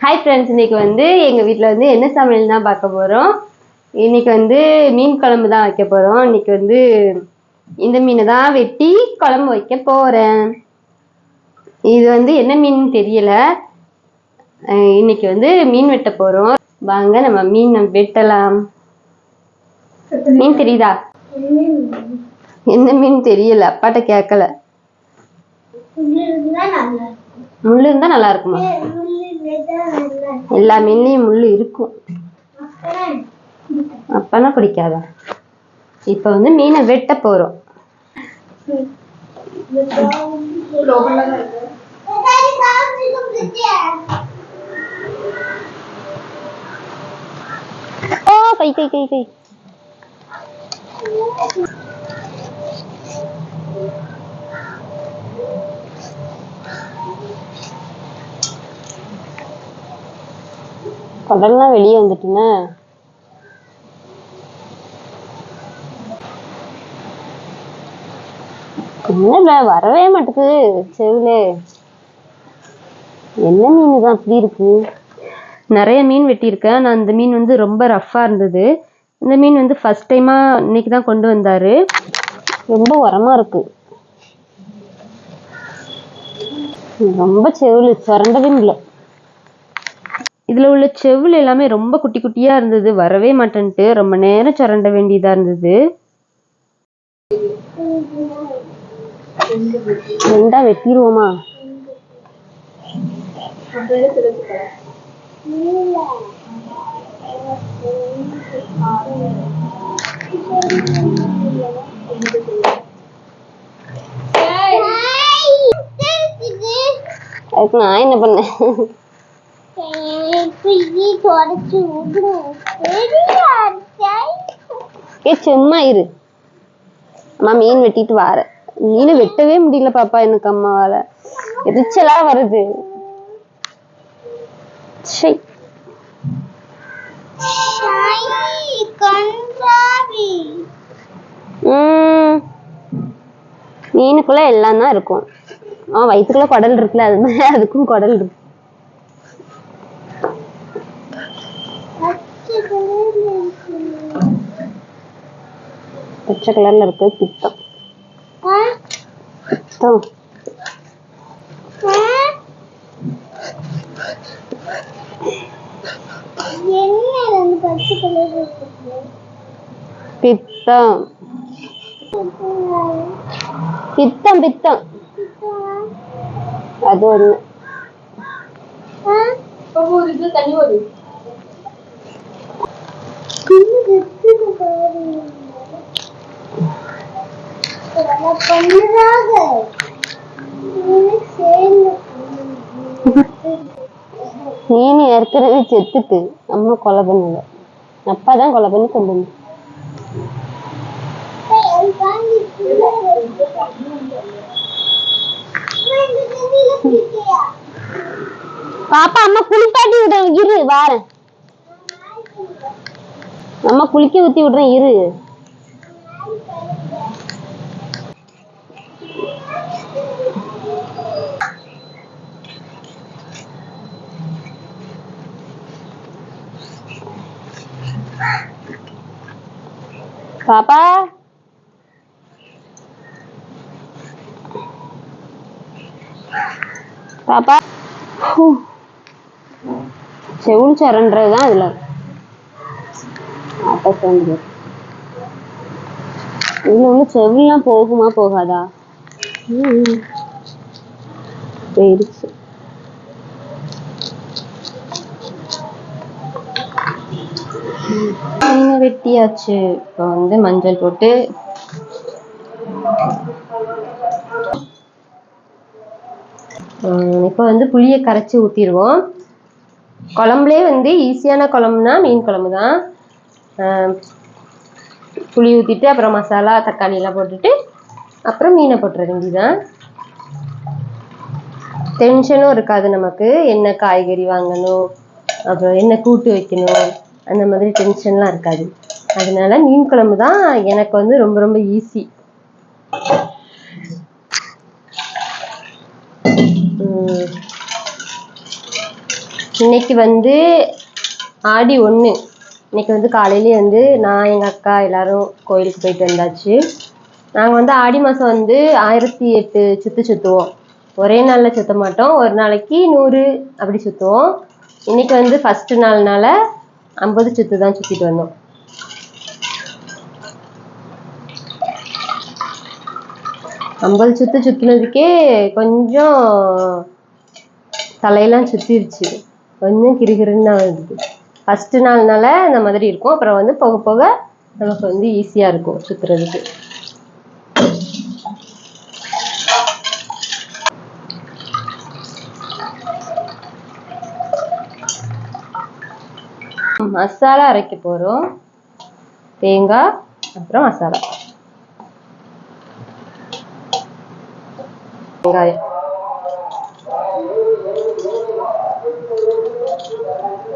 Hi friends இன்னைக்கு வந்து எங்கள் வீட்டில் வந்து என்ன சமையல் தான் பார்க்க போகிறோம் இன்னைக்கு வந்து மீன் குழம்பு தான் வைக்க போகிறோம் இன்னைக்கு வந்து இந்த மீனை தான் வெட்டி குழம்பு வைக்க போகிறேன் இது வந்து என்ன மீன் தெரியல. இன்னைக்கு வந்து மீன் வெட்ட போகிறோம் வாங்க நம்ம மீன் வெட்டலாம். மீன் தெரியுதா? என்ன மீன் தெரியல. அப்பாட்ட கேட்கல. முள்ளு இருந்தா நல்லா இருக்குமா? எல்லா மீன்லயும் முள்ளு இருக்கும். அப்பனா பிடிக்காதா? இப்ப வந்து மீனை வெட்ட போறோம். ஓ கை கை கை கை. குடல்லாம் வெளியே வந்துட்டுன என்ன வரவே மாட்டுது செவில. என்ன மீன் தான் அப்படி இருக்கு. நிறைய மீன் வெட்டியிருக்கேன். நான் இந்த மீன் வந்து ரொம்ப ரஃப்பாக இருந்தது. இந்த மீன் வந்து ஃபர்ஸ்ட் டைமாக இன்னைக்கு தான் கொண்டு வந்தாரு. ரொம்ப உரமா இருக்கு. ரொம்ப செவிலு சுரண்டவே இல்லை. இதில் உள்ள செவுள் எல்லாமே ரொம்ப குட்டி குட்டியா இருந்தது. வரவே மாட்டேன்ட்டு. ரொம்ப நேரம் சுரண்ட வேண்டியதா இருந்தது. ரெண்டா வெட்டிடுவோமா அதுக்கு நான் என்ன பண்ணேன் ஏ சும்மா இரு. அம்மா மீன் வெட்டிட்டு வாரேன். மீனை வெட்டவே முடியல பாப்பா எனக்கு அம்மாவால. எரிச்சலா வருது. சை உம் மீனுக்குள்ள எல்லாம் தான் இருக்கும். ஆ வயிற்றுக்குள்ள குடல் இருக்குல்ல அது மாதிரி அதுக்கும் குடல் இருக்கு. பச்சை கலர்ல இருக்கு பித்தம் பித்தம் பித்தம் பித்தம் பித்தம் அது ஒண்ணு மீன் ஏற்கனவே செத்துட்டு அம்மா கொலை பண்ணல. அப்பா தான் கொலை பண்ணி கொண்டு வந்து பாப்பா அம்மா குளிப்பாட்டி விடுறேன் இரு வாரேன். அம்மா குளிக்க ஊத்தி விடுறேன் இரு. பாப்பா? பாப்பா? செவுள் சரன்றது தான் இதில். அப்ப சேர்ந்து உள்ள செவிலாம் போகுமா போகாதா? போயிடுச்சு வெட்டியாச்சு இப்போ வந்து மஞ்சள் போட்டு இப்போ வந்து புளியை கரைச்சி ஊற்றிடுவோம் குழம்புலே வந்து ஈஸியான குழம்புனா மீன் குழம்பு தான் புளி ஊற்றிட்டு அப்புறம் மசாலா தக்காளி எல்லாம் போட்டுட்டு அப்புறம் மீனை போட்டுற வேண்டிதான் டென்ஷனும் இருக்காது நமக்கு. என்ன காய்கறி வாங்கணும் அப்புறம் என்ன கூட்டு வைக்கணும் அந்த மாதிரி டென்ஷன்லாம் இருக்காது. அதனால மீன் குழம்பு தான் எனக்கு வந்து ரொம்ப ரொம்ப ஈஸி இன்னைக்கு வந்து ஆடி ஒன்று இன்னைக்கு வந்து காலையிலேயே வந்து நான் எங்கள் அக்கா எல்லாரும் கோயிலுக்கு போயிட்டு வந்தாச்சு. நாங்கள் வந்து ஆடி மாதம் வந்து ஆயிரத்தி எட்டு சுற்று சுற்றுவோம் ஒரே நாளில் சுற்ற மாட்டோம். ஒரு நாளைக்கு நூறு அப்படி சுற்றுவோம் இன்னைக்கு வந்து ஃபஸ்ட்டு நாள்னால ஐம்பது சுற்று தான் சுற்றிட்டு வந்தோம். ஐம்பது சுற்று சுற்றுனதுக்கே கொஞ்சம் தலையெல்லாம் சுற்றிருச்சு கொஞ்சம் கிறுகிறுன்னு தான் வருது ஃபஸ்ட்டு நாள்னால இந்த மாதிரி இருக்கும். அப்புறம் வந்து போக போக நமக்கு வந்து ஈஸியாக இருக்கும் சுற்றுறதுக்கு மசாலா அரைக்க போகிறோம் தேங்காய் அப்புறம் மசாலா வெங்காயம்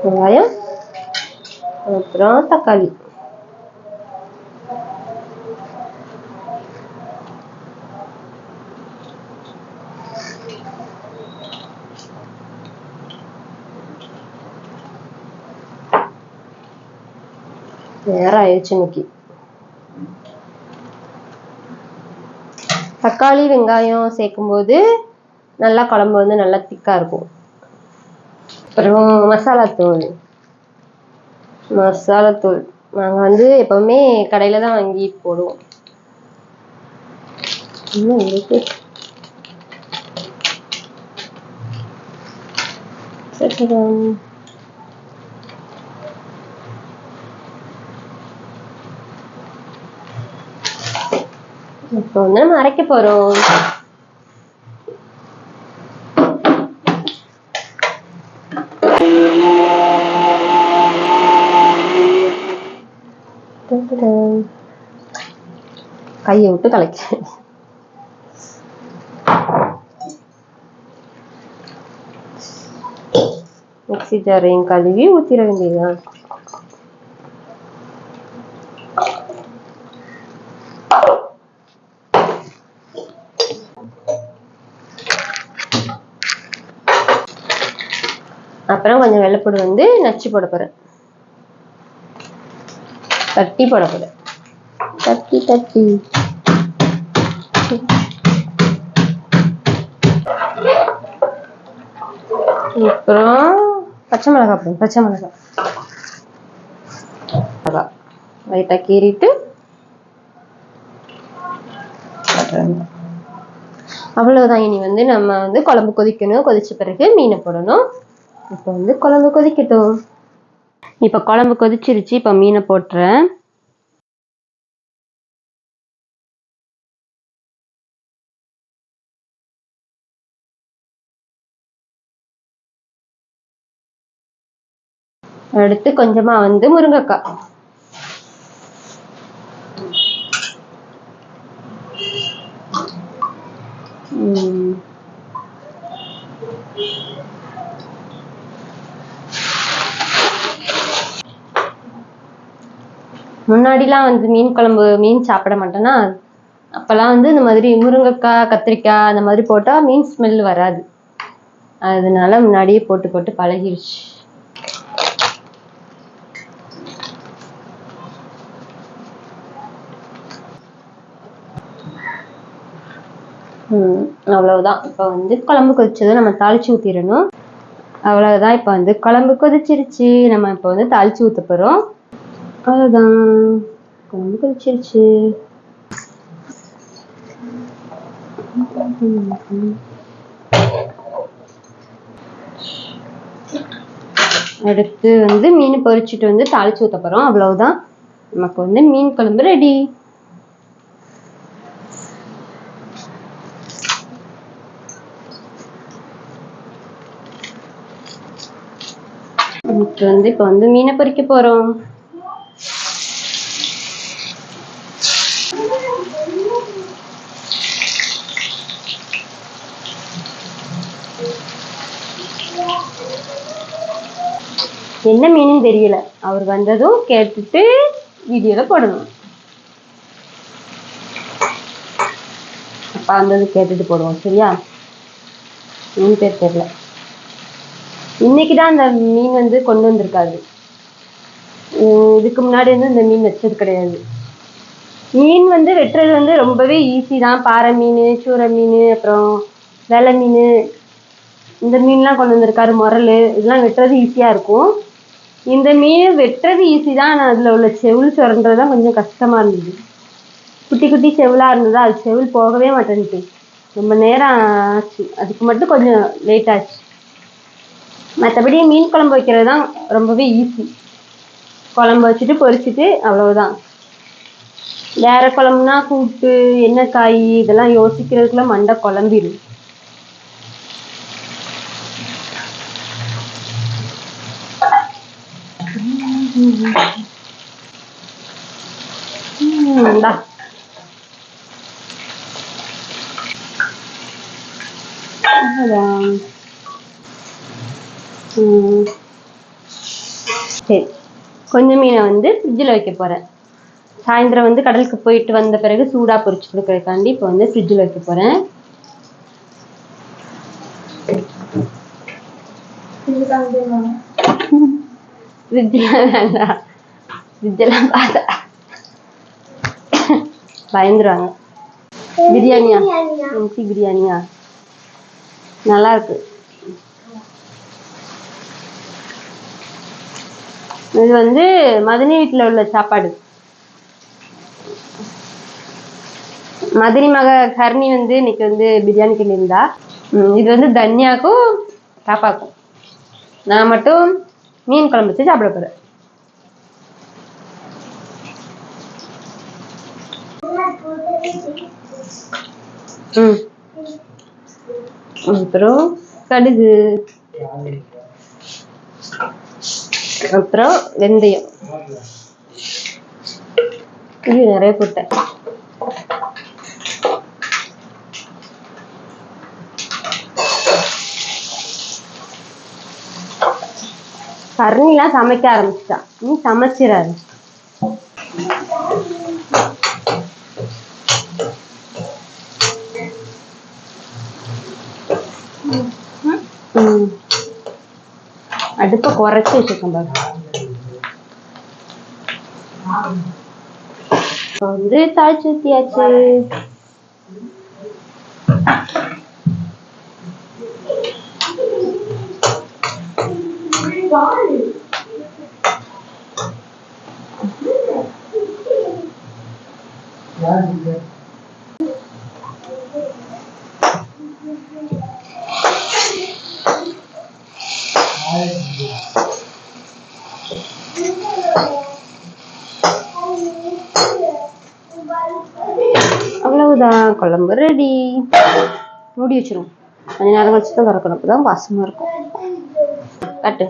வெங்காயம் அப்புறம் தக்காளி நேரம் ஆயிடுச்சு இன்னைக்கு. தக்காளி வெங்காயம் சேர்க்கும்போது நல்லா குழம்பு வந்து நல்லா திக்காக இருக்கும். அப்புறம் மசாலாத்தூள் மசாலாத்தூள் நாங்கள் வந்து எப்பவுமே கடையில் தான் வாங்கி போடுவோம். இன்னும் இருக்கு. இப்போ வந்து நம்ம அரைக்க போறோம். கையை விட்டு கலக்கிறேன் மிக்ஸி ஜாரையும் கழுவி ஊத்திர வேண்டியதுதான். அப்புறம் கொஞ்சம் வெள்ளைப்பூடு வந்து நச்சு போட போறேன். தட்டி போட போறேன். தட்டி தட்டி. அப்புறம் பச்சை மிளகா போடும் பச்சை மிளகாய். மிளகாய் லைட்டாக கீறிட்டு அவ்வளவுதான். இனி வந்து நம்ம வந்து குழம்பு கொதிக்கணும். கொதிச்ச பிறகு மீனை போடணும். இப்போ வந்து குழம்பு கொதிக்கட்டும். இப்போ குழம்பு கொதிச்சிருச்சு இப்போ மீனை போட்டுறேன். அடுத்து கொஞ்சமா வந்து முருங்கைக்காய். ம். முன்னாடிலாம் வந்து மீன் குழம்பு மீன் சாப்பிட மாட்டேன்னா அப்பெல்லாம் வந்து இந்த மாதிரி முருங்கைக்காய் கத்திரிக்காய் அந்த மாதிரி போட்டால் மீன் ஸ்மெல் வராது. அதனால முன்னாடியே போட்டு போட்டு பழகிருச்சு. ம் அவ்வளவுதான். இப்போ வந்து குழம்பு கொதிச்சதை நம்ம தாளிச்சு ஊற்றிடணும் அவ்வளவுதான். இப்போ வந்து குழம்பு கொதிச்சிருச்சு. நம்ம இப்போ வந்து தாளிச்சு ஊற்ற போகிறோம் அவ்வளவுதான். குழம்பு கொதிச்சிருச்சு அடுத்து வந்து மீன் பொரிச்சிட்டு வந்து தாளிச்சு ஊத்த போறோம். அவ்வளவுதான். நமக்கு வந்து மீன் குழம்பு ரெடி நமக்கு வந்து இப்போ வந்து மீனை பொரிக்க போறோம். என்ன மீனுன்னு தெரியல. அவர் வந்ததும் கேட்டுட்டு வீடியோவில் போடணும். அப்பா வந்தது கேட்டுட்டு போடுவோம் சரியா? மீன் பேர் தெரியல. இன்னைக்கு தான் அந்த மீன் வந்து கொண்டு வந்திருக்காரு. இதுக்கு முன்னாடி வந்து இந்த மீன் வச்சது கிடையாது. மீன் வந்து வெட்டுறது வந்து ரொம்பவே ஈஸி தான். பாறை மீன் சூரை மீன் அப்புறம் வெலை மீன் இந்த மீன்லாம் கொண்டு வந்திருக்காரு முரல். இதெல்லாம் வெட்டுறது ஈஸியாக இருக்கும். இந்த மீன் வெட்டுறது ஈஸி தான். ஆனால் அதில் உள்ள செவில் சுரண்டுறது தான் கொஞ்சம் கஷ்டமாக இருந்தது. குட்டி குட்டி செவிலாக இருந்ததா? அது செவில் போகவே மாட்டேன்ட்டு ரொம்ப நேரம் ஆச்சு. அதுக்கு மட்டும் கொஞ்சம் லேட் ஆச்சு. மற்றபடி மீன் குழம்பு வைக்கிறது தான் ரொம்பவே ஈஸி குழம்பு வச்சுட்டு பொரிச்சிட்டு அவ்வளவுதான். வேறு குழம்புனா கூட்டு என்ன காய் இதெல்லாம் யோசிக்கிறதுக்குள்ள மண்டை குழம்பிடும் இந்தா. அவ்வளவுதான். ம். சரி கொஞ்சம் மீனை வந்து ஃப்ரிட்ஜில் வைக்க போகிறேன் சாயந்தரம் வந்து கடலுக்கு போயிட்டு வந்த பிறகு சூடாக பொரிச்சு கொடுக்குறதுக்காண்டி இப்போ வந்து ஃப்ரிட்ஜில் வைக்க போகிறேன் ஃப்ரிட்ஜெலாம் வேண்டாம் ஃப்ரிட்ஜெல்லாம் பார்த்தா பயந்துருவாங்க. பிரியாணியா? இஞ்சி பிரியாணியா? நல்லா இருக்கு இது வந்து மதினி வீட்டில் உள்ள சாப்பாடு. மதுரை மக கர்ணி வந்து இன்னைக்கு வந்து பிரியாணி கிண்டியிருந்தா இது வந்து தன்யாக்கும் பாப்பாக்கும். நான் மட்டும் மீன் குழம்பு வச்சு சாப்பிட போறேன். ம். அப்புறம் கடுகு. அப்புறம் வெந்தயம். இது நிறைய போட்டேன். கருணிலாம் சமைக்க ஆரம்பிச்சிட்டா. நீ சமைச்சிடாரு ம். அடுப்பை குறைச்சி வச்சுக்கோங்க இப்போ வந்து தாய்ச்சி ஊற்றியாச்சு குழம்பு ரெடி மூடி வச்சிரும். கொஞ்ச நேரம் கழிச்சு தான் திறக்கணும். அப்பதான் வாசமா இருக்கும். கட்டு.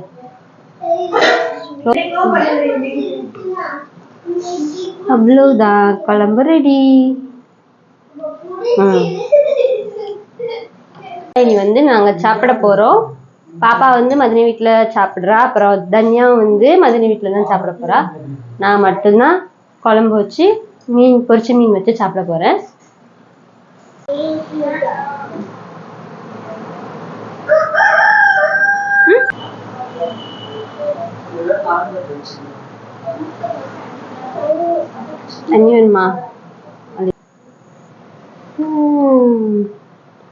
அவ்வளவுதான். குழம்பு ரெடி இனி வந்து நாங்க சாப்பிட போறோம். பாப்பா வந்து மதினி வீட்டுல சாப்பிடுறா. அப்புறம் தன்யா வந்து மதினி வீட்ல தான் சாப்பிட போறா. நான் மட்டும்தான் குழம்பு வச்சு மீன் பொரிச்ச மீன் வச்சு சாப்பிட போறேன். தண்ணி வேணுமா அது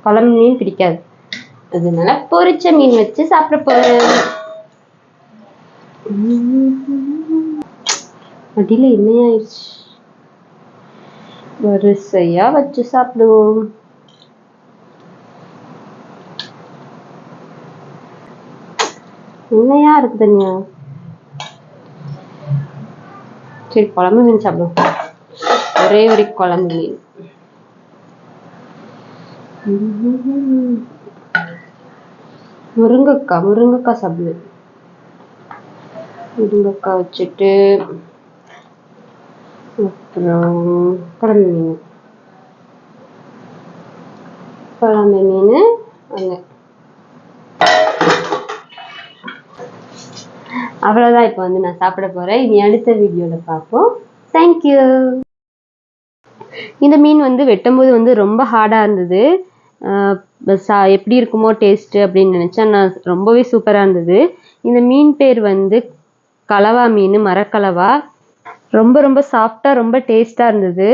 குழம்பு மீன் பிடிக்காது. அதனால பொரிச்ச மீன் வச்சு சாப்பிட போறேன் அடியில என்னையாயிருச்சு வரிசையா வச்சு சாப்பிடுவோம். உண்மையா இருக்கு தனியா? சரி குழம்பு மீன் சாப்பிடுவோம். ஒரே ஒரு குழம்பு மீன். உம். முருங்கைக்காய் முருங்கைக்காய் சாப்பிடு முருங்கைக்காய் வச்சுட்டு அப்புறம் குழம்பு மீன். குழம்பு மீன் அங்கே. அவ்வளோதான் இப்போ வந்து நான் சாப்பிட போகிறேன் இனி அடுத்த வீடியோவில் பார்ப்போம். தேங்க்யூ இந்த மீன் வந்து வெட்டும்போது வந்து ரொம்ப ஹார்டாக இருந்தது. ஆஹ் சா எப்படி இருக்குமோ டேஸ்ட்டு அப்படின்னு நினச்சேன். நான் ரொம்பவே சூப்பராக இருந்தது. இந்த மீன் பேர் வந்து கலவா மீன் மரக்கலவா. ரொம்ப ரொம்ப சாஃப்டாக ரொம்ப டேஸ்ட்டாக இருந்தது.